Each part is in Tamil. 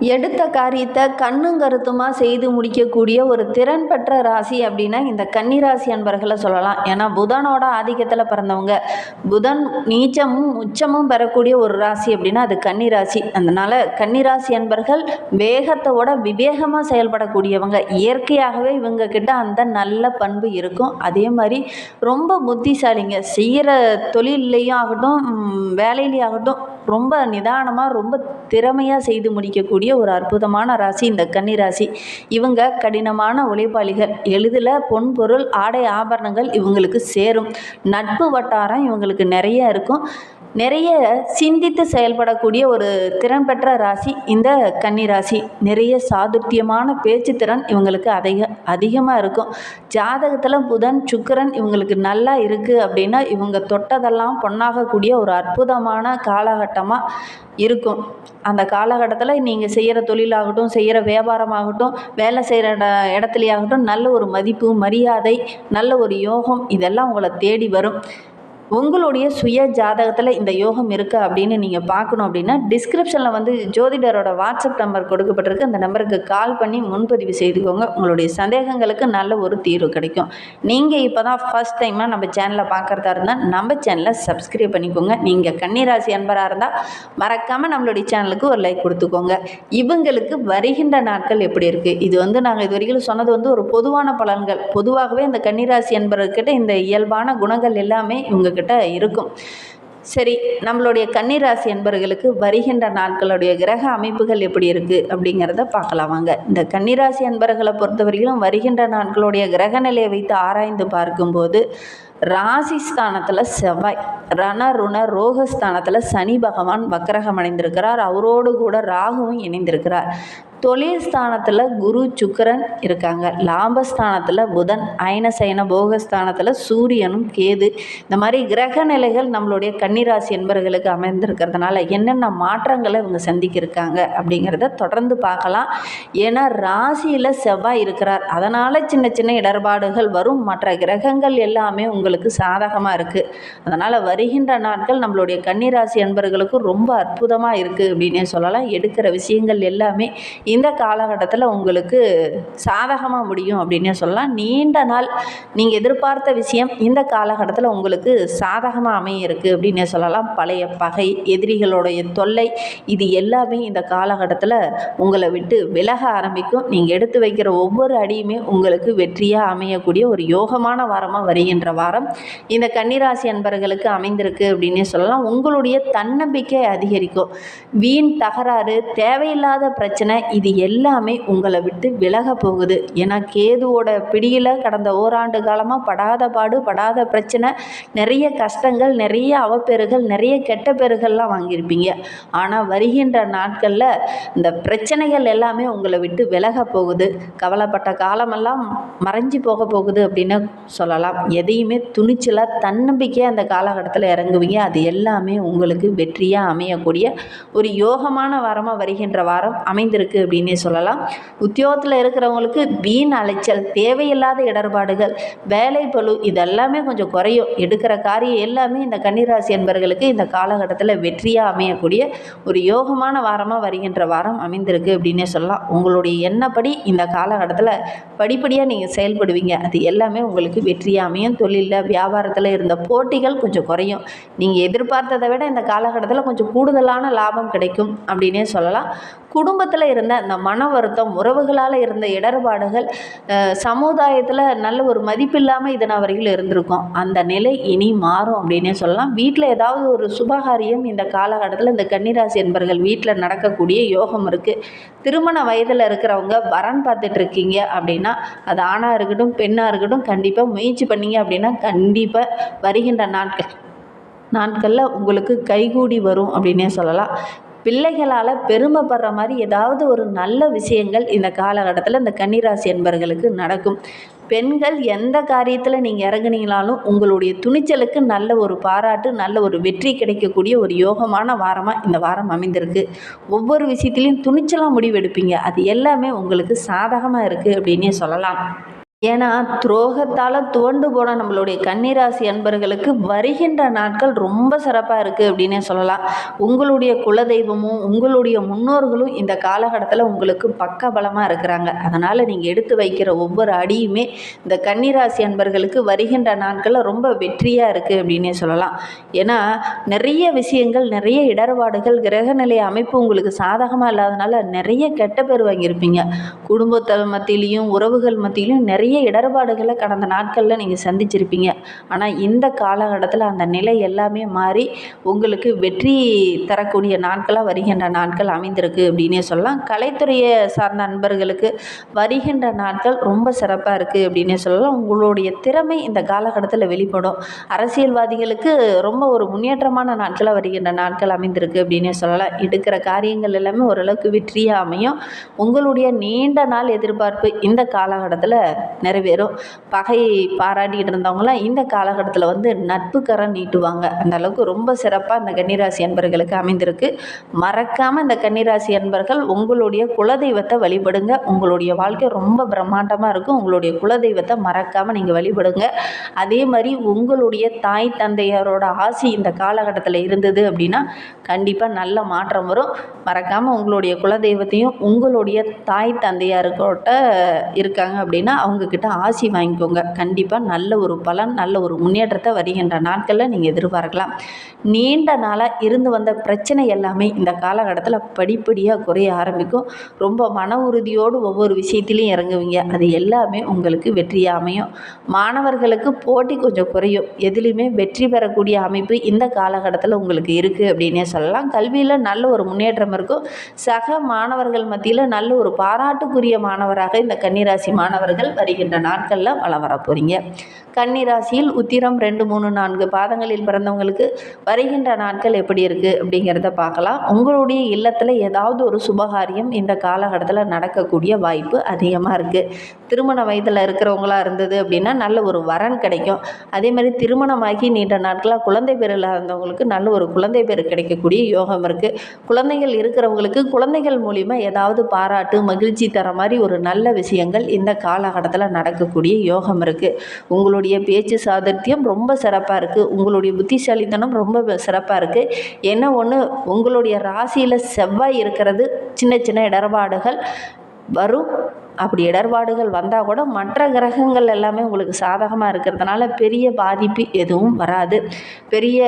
எடுத்த காரியத்தை கண்ணும் கருத்துமாக செய்து முடிக்கக்கூடிய ஒரு திறன் பெற்ற ராசி அப்படின்னா இந்த கன்னிராசி அன்பர்களை சொல்லலாம். ஏன்னா புதனோட ஆதிக்கத்தில் பிறந்தவங்க. புதன் நீச்சமும் உச்சமும் பெறக்கூடிய ஒரு ராசி அப்படின்னா அது கன்னிராசி அதனால் கன்னிராசி அன்பர்கள் வேகத்தோட விவேகமாக செயல்படக்கூடியவங்க. இயற்கையாகவே இவங்க கிட்ட அந்த நல்ல பண்பு இருக்கும். அதே மாதிரி ரொம்ப புத்திசாலிங்க. செய்கிற தொழிலையும் ஆகட்டும் ம், வேலையிலையும் ஆகட்டும் ரொம்ப நிதானமாக ரொம்ப திறமையாக செய்து முடிக்கக்கூடிய ஒரு அற்புதமான ராசி இந்த கன்னி ராசி. இவங்க கடினமான உழைப்பாளிகள். எளிதில் பொன் பொருள் ஆடை ஆபரணங்கள் இவங்களுக்கு சேரும். நட்பு வட்டாரம் இவங்களுக்கு நிறைய இருக்கும். நிறைய சிந்தித்து செயல்படக்கூடிய ஒரு திறன் பெற்ற ராசி இந்த கன்னி ராசி. நிறைய சாதுர்த்தியமான பேச்சு திறன் இவங்களுக்கு அதிக அதிகமாக இருக்கும். ஜாதகத்தில் புதன் சுக்கரன் இவங்களுக்கு நல்லா இருக்குது அப்படின்னா இவங்க தொட்டதெல்லாம் பொன்னாகக்கூடிய ஒரு அற்புதமான காலகட்டமாக இருக்கும். அந்த காலகட்டத்தில் நீங்கள் செய்கிற தொழிலாகட்டும் செய்கிற வியாபாரமாகட்டும் வேலை செய்கிற இடத்துலையாகட்டும் நல்ல ஒரு மதிப்பு மரியாதை நல்ல ஒரு யோகம் இதெல்லாம் உங்களை தேடி வரும். உங்களுடைய சுய ஜாதகத்தில் இந்த யோகம் இருக்குது அப்படின்னு நீங்கள் பார்க்கணும் அப்படின்னா டிஸ்கிரிப்ஷனில் வந்து ஜோதிடரோட வாட்ஸ்அப் நம்பர் கொடுக்கப்பட்டிருக்கு. அந்த நம்பருக்கு கால் பண்ணி முன்பதிவு செய்துக்கோங்க. உங்களுடைய சந்தேகங்களுக்கு நல்ல ஒரு தீர்வு கிடைக்கும். நீங்கள் இப்போ தான் ஃபஸ்ட் டைமாக நம்ம சேனலை பார்க்குறதா இருந்தால் நம்ம சேனலை சப்ஸ்கிரைப் பண்ணிக்கோங்க. நீங்கள் கன்னிராசி அன்பராக இருந்தால் மறக்காமல் நம்மளுடைய சேனலுக்கு ஒரு லைக் கொடுத்துக்கோங்க. இவங்களுக்கு வருகின்ற நாட்கள் எப்படி இருக்குது இது வந்து நாங்கள் இது வரைக்கும் சொன்னது வந்து ஒரு பொதுவான பலன்கள். பொதுவாகவே இந்த கன்னிராசி அன்பர்கிட்ட இந்த இயல்பான குணங்கள் எல்லாமே உங்ககிட்ட இருக்கும். சரி நம்மளுடைய கன்னிராசி என்பர்களுக்கு வருகின்ற நாட்களுடைய கிரக அமைப்புகள் எப்படி இருக்குது அப்படிங்கிறத பார்க்கலாம் வாங்க. இந்த கன்னிராசி அன்பர்களை பொறுத்தவரையிலும் வருகின்ற நாட்களுடைய கிரக நிலையை வைத்து ஆராய்ந்து பார்க்கும்போது ராசி ஸ்தானத்தில் செவ்வாய். ரண ருண ரோகஸ்தானத்தில் சனி பகவான் வக்கரகம் அடைந்திருக்கிறார் அவரோடு கூட ராகுவும் இணைந்திருக்கிறார். தொழில் ஸ்தானத்தில் குரு சுக்கரன் இருக்காங்க. லாபஸ்தானத்தில் புதன் அயனசயன போகஸ்தானத்தில் சூரியனும் கேது. இந்த மாதிரி கிரக நிலைகள் நம்மளுடைய கன்னிராசி என்பர்களுக்கு அமைந்திருக்கிறதுனால என்னென்ன மாற்றங்களை இவங்க சந்திக்க இருக்காங்க அப்படிங்கிறத தொடர்ந்து பார்க்கலாம். ஏன்னா ராசியில் செவ்வாய் இருக்கிறார். அதனால் சின்ன சின்ன இடர்பாடுகள் வரும். மற்ற கிரகங்கள் எல்லாமே உங்களுக்கு சாதகமாக இருக்குது அதனால் வருகின்ற நாட்கள் நம்மளுடைய கன்னிராசி அன்பர்களுக்கு ரொம்ப அற்புதமாக இருக்குது அப்படின்னே சொல்லலாம். எடுக்கிற விஷயங்கள் எல்லாமே இந்த காலகட்டத்தில் உங்களுக்கு சாதகமாக முடியும் அப்படின்னே சொல்லலாம். நீண்ட நாள் நீங்கள் எதிர்பார்த்த விஷயம் இந்த காலகட்டத்தில் உங்களுக்கு சாதகமாக அமைய இருக்குது அப்படின்னே சொல்லலாம். பழைய பகை எதிரிகளுடைய தொல்லை இது எல்லாமே இந்த காலகட்டத்தில் உங்களை விட்டு விலக ஆரம்பிக்கும். நீங்கள் எடுத்து வைக்கிற ஒவ்வொரு அடியுமே உங்களுக்கு வெற்றியாக அமையக்கூடிய ஒரு யோகமான வாரமாக வருகின்ற வாரம் இந்த கன்னிராசி அன்பர்களுக்கு அமைந்திருக்கு அப்படின்னே சொல்லலாம். உங்களுடைய தன்னம்பிக்கை அதிகரிக்கும். வீண் தகராறு தேவையில்லாத பிரச்சனை இது எல்லாமே உங்களை விட்டு விலக போகுது. ஏன்னா கேதுவோட பிடியில் கடந்த ஓராண்டு காலமாக படாத பாடு படாத பிரச்சனை நிறைய கஷ்டங்கள் நிறைய அவப்பேறுகள் நிறைய கெட்ட பேறுகள்லாம் வாங்கியிருப்பீங்க. ஆனால் வருகின்ற நாட்களில் இந்த பிரச்சனைகள் எல்லாமே உங்களை விட்டு விலக போகுது. கவலைப்பட்ட காலமெல்லாம் மறைஞ்சு போக போகுது அப்படின்னு சொல்லலாம். எதையுமே துணிச்சலாக தன்னம்பிக்கையாக அந்த காலகட்டத்தில் இறங்குவீங்க. அது எல்லாமே உங்களுக்கு வெற்றியாக அமையக்கூடிய ஒரு யோகமான வாரமாக வருகின்ற வாரம் அமைந்திருக்கு அப்படின்னே சொல்லலாம். உத்தியோகத்தில் இருக்கிறவங்களுக்கு வீண் அலைச்சல் தேவையில்லாத இடர்பாடுகள் வேலை பழு இதெல்லாமே கொஞ்சம் குறையும். எடுக்கிற காரியம் எல்லாமே இந்த கன்னிராசி என்பவர்களுக்கு இந்த காலகட்டத்தில் வெற்றியாக அமையக்கூடிய ஒரு யோகமான வாரமாக வருகின்ற வாரம் அமைந்திருக்கு அப்படின்னே சொல்லலாம். உங்களுடைய எண்ணப்படி இந்த காலகட்டத்தில் படிப்படியாக நீங்கள் செயல்படுவீங்க. அது எல்லாமே உங்களுக்கு வெற்றியாக அமையும். தொழிலில் வியாபாரத்தில் இருந்த போட்டிகள் கொஞ்சம் குறையும். நீங்கள் எதிர்பார்த்ததை விட இந்த காலகட்டத்தில் கொஞ்சம் கூடுதலான லாபம் கிடைக்கும் அப்படின்னே சொல்லலாம். குடும்பத்தில் இருந்த அந்த மன வருத்தம் உறவுகளால் இருந்த இடர்பாடுகள் சமுதாயத்தில் நல்ல ஒரு மதிப்பில்லாமல் இது நான் வரையில் இருந்திருக்கும். அந்த நிலை இனி மாறும் அப்படின்னே சொல்லலாம். வீட்டில் ஏதாவது ஒரு சுபகாரியம் இந்த காலகட்டத்தில் இந்த கன்னிராசி என்பர்கள் வீட்டில் நடக்கக்கூடிய யோகம் இருக்குது திருமண வயதில் இருக்கிறவங்க வரன் பார்த்துட்டு இருக்கீங்க அப்படின்னா அது ஆணாக இருக்கட்டும் பெண்ணாக இருக்கட்டும் கண்டிப்பாக முயற்சி பண்ணீங்க அப்படின்னா கண்டிப்பாக வருகின்ற நாட்கள் நாட்களில் உங்களுக்கு கைகூடி வரும் அப்படின்னே சொல்லலாம். பிள்ளைகளால் பெருமைப்படுற மாதிரி ஏதாவது ஒரு நல்ல விஷயங்கள் இந்த காலகட்டத்தில் இந்த கன்னிராசி என்பர்களுக்கு நடக்கும். பெண்கள் எந்த காரியத்தில் நீங்கள் இறங்குனீங்கனாலும் உங்களுடைய துணிச்சலுக்கு நல்ல ஒரு பாராட்டு நல்ல ஒரு வெற்றி கிடைக்கக்கூடிய ஒரு யோகமான வாரமாக இந்த வாரம் அமைந்திருக்கு. ஒவ்வொரு விஷயத்துலையும் துணிச்சலாக முடிவெடுப்பீங்க. அது எல்லாமே உங்களுக்கு சாதகமாக இருக்குது அப்படின்னே சொல்லலாம். ஏன்னா துரோகத்தால் துவண்டு போன நம்மளுடைய கன்னிராசி அன்பர்களுக்கு வருகின்ற நாட்கள் ரொம்ப சிறப்பாக இருக்குது அப்படின்னே சொல்லலாம். உங்களுடைய குலதெய்வமும் உங்களுடைய முன்னோர்களும் இந்த காலகட்டத்தில் உங்களுக்கு பக்கபலமாக இருக்கிறாங்க. அதனால் நீங்கள் எடுத்து வைக்கிற ஒவ்வொரு அடியுமே இந்த கன்னிராசி அன்பர்களுக்கு வருகின்ற நாட்களில் ரொம்ப வெற்றியாக இருக்குது அப்படின்னே சொல்லலாம். ஏன்னா நிறைய விஷயங்கள் நிறைய இடர்பாடுகள் கிரகநிலை அமைப்பு உங்களுக்கு சாதகமாக இல்லாதனால நிறைய கெட்ட பேர் வாங்கியிருப்பீங்க. குடும்பத்தை மத்தியிலையும் உறவுகள் மத்தியிலையும் நிறைய நிறைய இடர்பாடுகளை கடந்த நாட்களில் நீங்கள் சந்திச்சிருப்பீங்க. ஆனால் இந்த காலகட்டத்தில் அந்த நிலை எல்லாமே மாறி உங்களுக்கு வெற்றி தரக்கூடிய நாட்களாக வருகின்ற நாட்கள் அமைந்திருக்கு அப்படின்னே சொல்லலாம். கலைத்துறையை சார்ந்த நண்பர்களுக்கு வருகின்ற நாட்கள் ரொம்ப சிறப்பாக இருக்குது அப்படின்னே சொல்லலாம். உங்களுடைய திறமை இந்த காலகட்டத்தில் வெளிப்படும். அரசியல்வாதிகளுக்கு ரொம்ப ஒரு முன்னேற்றமான நாட்களாக வருகின்ற நாட்கள் அமைந்திருக்கு அப்படின்னே சொல்லலாம். எடுக்கிற காரியங்கள் எல்லாமே ஓரளவுக்கு வெற்றியாக அமையும். உங்களுடைய நீண்ட நாள் எதிர்பார்ப்பு இந்த காலகட்டத்தில் நிறைவேறும். பகையை பாராட்டிகிட்டு இருந்தவங்களாம் இந்த காலகட்டத்தில் வந்து நட்பு கரம் நீட்டுவாங்க. அந்த அளவுக்கு ரொம்ப சிறப்பாக இந்த கன்னிராசி அன்பர்களுக்கு அமைந்திருக்கு. மறக்காமல் இந்த கன்னிராசி அன்பர்கள் உங்களுடைய குலதெய்வத்தை வழிபடுங்க. உங்களுடைய வாழ்க்கை ரொம்ப பிரம்மாண்டமாக இருக்கும். உங்களுடைய குலதெய்வத்தை மறக்காமல் நீங்கள் வழிபடுங்க. அதே மாதிரி உங்களுடைய தாய் தந்தையரோட ஆசி இந்த காலகட்டத்தில் இருந்தது அப்படின்னா கண்டிப்பாக நல்ல மாற்றம் வரும். மறக்காமல் உங்களுடைய குலதெய்வத்தையும் உங்களுடைய தாய் தந்தையாருக்கோட்ட இருக்காங்க அப்படின்னா அவங்க அவங்கக்கிட்ட ஆசி வாங்கிக்கோங்க. கண்டிப்பாக நல்ல ஒரு பலன் நல்ல ஒரு முன்னேற்றத்தை வருகின்ற நாட்களில் நீங்கள் எதிர்பார்க்கலாம். நீண்ட நாளாக இருந்து வந்த பிரச்சனை எல்லாமே இந்த காலகட்டத்தில் படிப்படியாக குறைய ஆரம்பிக்கும். ரொம்ப மன உறுதியோடு ஒவ்வொரு விஷயத்திலையும் இறங்குவீங்க. அது எல்லாமே உங்களுக்கு வெற்றியாக அமையும். மாணவர்களுக்கு போட்டி கொஞ்சம் குறையும். எதுலேயுமே வெற்றி பெறக்கூடிய அமைப்பு இந்த காலகட்டத்தில் உங்களுக்கு இருக்குது அப்படின்னே சொல்லலாம். கல்வியில் நல்ல ஒரு முன்னேற்றம் இருக்கும். சக மாணவர்கள் மத்தியில் நல்ல ஒரு பாராட்டுக்குரிய மாணவராக இந்த கன்னிராசி மாணவர்கள் வருகிறார் வருகின்ற நாட்களில் வளம் வர போகிறீங்க கன்னிராசியில் உத்திரம் ரெண்டு மூணு நான்கு பாதங்களில் பிறந்தவங்களுக்கு வருகின்ற நாட்கள் எப்படி இருக்குது அப்படிங்கிறத பார்க்கலாம். உங்களுடைய இல்லத்தில் ஏதாவது ஒரு சுபகாரியம் இந்த காலகட்டத்தில் நடக்கக்கூடிய வாய்ப்பு அதிகமாக இருக்குது திருமண வயதில் இருக்கிறவங்களாக இருந்தது அப்படின்னா நல்ல ஒரு வரன் கிடைக்கும். அதே மாதிரி திருமணமாகி நீண்ட நாட்களாக குழந்தை பேர் இல்லாதவங்களுக்கு நல்ல ஒரு குழந்தை பேர் கிடைக்கக்கூடிய யோகம் இருக்குது குழந்தைகள் இருக்கிறவங்களுக்கு குழந்தைகள் மூலிமா ஏதாவது பாராட்டு மகிழ்ச்சி தர மாதிரி ஒரு நல்ல விஷயங்கள் இந்த காலகட்டத்தில் நடக்கக்கூடிய யோகம் இருக்குது உங்களுடைய பேச்சு சாதர்த்தியம் ரொம்ப சிறப்பாக இருக்குது உங்களுடைய புத்திசாலித்தனம் ரொம்ப சிறப்பாக இருக்குது என்ன ஒன்று உங்களுடைய ராசியில் செவ்வாய் இருக்கிறது சின்ன சின்ன இடர்பாடுகள் வரும். அப்படி இடர்பாடுகள் வந்தால் கூட மற்ற கிரகங்கள் எல்லாமே உங்களுக்கு சாதகமாக இருக்கிறதுனால பெரிய பாதிப்பு எதுவும் வராது. பெரிய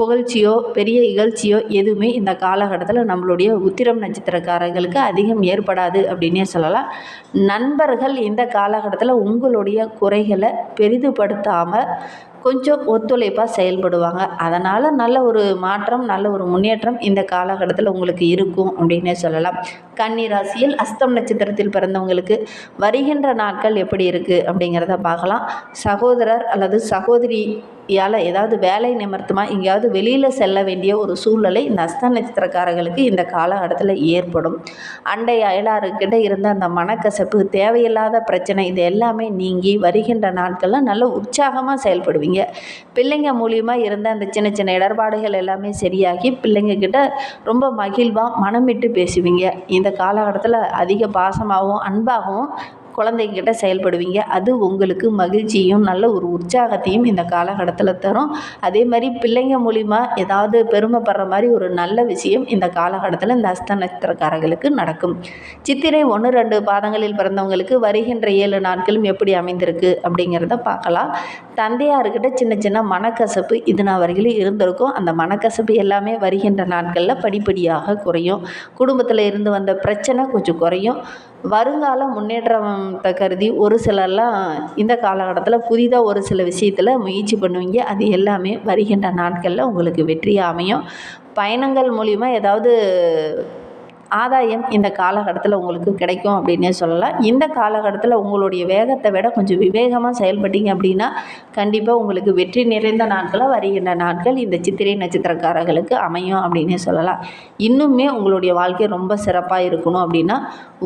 புகழ்ச்சியோ பெரிய இகழ்ச்சியோ எதுவுமே இந்த காலகட்டத்தில் நம்மளுடைய உத்திரம் நட்சத்திரக்காரர்களுக்கு அதிகம் ஏற்படாது அப்படின்னே சொல்லலாம். நண்பர்கள் இந்த காலகட்டத்தில் உங்களுடைய குறைகளை பெரிதுபடுத்தாமல் கொஞ்சம் ஒத்துழைப்பாக செயல்படுவாங்க. அதனால் நல்ல ஒரு மாற்றம் நல்ல ஒரு முன்னேற்றம் இந்த காலகட்டத்தில் உங்களுக்கு இருக்கும் அப்படின்னே சொல்லலாம். கன்னி ராசியில் அஸ்தம் நட்சத்திரத்தில் பிறந்தவங்களுக்கு வருகின்ற நாட்கள் எப்படி இருக்குது அப்படிங்கிறத பார்க்கலாம். சகோதரர் அல்லது சகோதரி யால் ஏதாவது வேலை நிமித்தமாக எங்கேயாவது வெளியில் செல்ல வேண்டிய ஒரு சூழ்நிலை இந்த அஸ்த நட்சத்திரக்காரர்களுக்கு இந்த காலகட்டத்தில் ஏற்படும். அண்டை அயலாறுக்கிட்ட இருந்த அந்த மனக்கசப்பு தேவையில்லாத பிரச்சனை இது எல்லாமே நீங்கி வருகின்ற நாட்களில் நல்ல உற்சாகமாக செயல்படுவீங்க. பிள்ளைங்க மூலியமாக இருந்த அந்த சின்ன சின்ன இடர்பாடுகள் எல்லாமே சரியாகி பிள்ளைங்க கிட்ட ரொம்ப மகிழ்வாக மனமிட்டு பேசுவீங்க. இந்த காலகட்டத்தில் அதிக பாசமாகவும் அன்பாகவும் குழந்தைங்கிட்ட செயல்படுவீங்க. அது உங்களுக்கு மகிழ்ச்சியும் நல்ல ஒரு உற்சாகத்தையும் இந்த காலகட்டத்தில் தரும். அதே மாதிரி பிள்ளைங்க மூலிமா ஏதாவது பெருமைப்படுற மாதிரி ஒரு நல்ல விஷயம் இந்த காலகட்டத்தில் இந்த அஸ்த நட்சத்திரக்காரர்களுக்கு நடக்கும். சித்திரை ஒன்று ரெண்டு பாதங்களில் பிறந்தவங்களுக்கு வருகின்ற ஏழு நாட்களும் எப்படி அமைந்திருக்கு அப்படிங்கிறத பார்க்கலாம். தந்தையார்கிட்ட சின்ன சின்ன மனக்கசப்பு இது நான் வரையிலும் இருந்திருக்கும். அந்த மனக்கசப்பு எல்லாமே வருகின்ற நாட்களில் படிப்படியாக குறையும். குடும்பத்தில் இருந்து வந்த பிரச்சனை கொஞ்சம் குறையும். வருங்கால முன்னேற்றத்தை கருதி ஒரு சிலர்லாம் இந்த காலகட்டத்தில் புதிதாக ஒரு சில விஷயத்தில் முயற்சி பண்ணுவீங்க. அது எல்லாமே வருகின்ற நாட்களில் உங்களுக்கு வெற்றியாக அமையும். பயணங்கள் மூலிமா ஏதாவது ஆதாயம் இந்த காலகட்டத்தில் உங்களுக்கு கிடைக்கும் அப்படின்னே சொல்லலாம். இந்த காலகட்டத்தில் உங்களுடைய வேகத்தை விட கொஞ்சம் விவேகமாக செயல்பட்டீங்க அப்படின்னா கண்டிப்பாக உங்களுக்கு வெற்றி நிறைந்த நாட்களாக வருகின்ற நாட்கள் இந்த சித்திரை நட்சத்திரக்காரர்களுக்கு அமையும் அப்படின்னே சொல்லலாம். இன்னுமே உங்களுடைய வாழ்க்கை ரொம்ப சிறப்பாக இருக்கணும் அப்படின்னா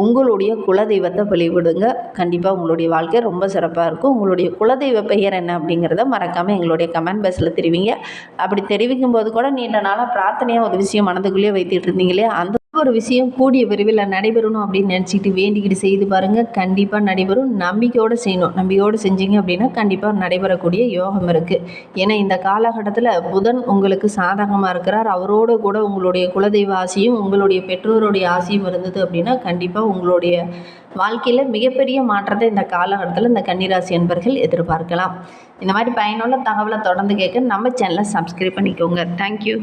உங்களுடைய குலதெய்வத்தை வழிபடுங்க. கண்டிப்பாக உங்களுடைய வாழ்க்கை ரொம்ப சிறப்பாக இருக்கும். உங்களுடைய குலதெய்வ பெயர் என்ன அப்படிங்கிறத மறக்காமல் எங்களுடைய கமெண்ட் பாக்ஸில் தெரிவிங்க. அப்படி தெரிவிக்கும் போது கூட நீண்ட நாளாக பிரார்த்தனையாக ஒரு விஷயம் மனதுக்குள்ளேயே வைத்துட்டு இருந்தீங்களே அந்த ஒரு விஷயம் கூடிய விரைவில் நடைபெறணும் அப்படின்னு நினச்சிக்கிட்டு வேண்டிக்கிட்டு செய்து பாருங்கள் கண்டிப்பாக நடைபெறும். நம்பிக்கையோடு செய்யணும். நம்பிக்கையோடு செஞ்சீங்க அப்படின்னா கண்டிப்பாக நடைபெறக்கூடிய யோகம் இருக்குது ஏன்னா இந்த காலகட்டத்தில் புதன் உங்களுக்கு சாதகமாக இருக்கிறார். அவரோடு கூட உங்களுடைய குலதெய்வ ஆசையும் உங்களுடைய பெற்றோருடைய ஆசையும் இருந்தது அப்படின்னா கண்டிப்பாக உங்களுடைய வாழ்க்கையில் மிகப்பெரிய மாற்றத்தை இந்த காலகட்டத்தில் இந்த கன்னிராசி அன்பர்கள் எதிர்பார்க்கலாம். இந்த மாதிரி பயனுள்ள தகவலை தொடர்ந்து கேட்க நம்ம சேனலை சப்ஸ்கிரைப் பண்ணிக்கோங்க. தேங்க்யூ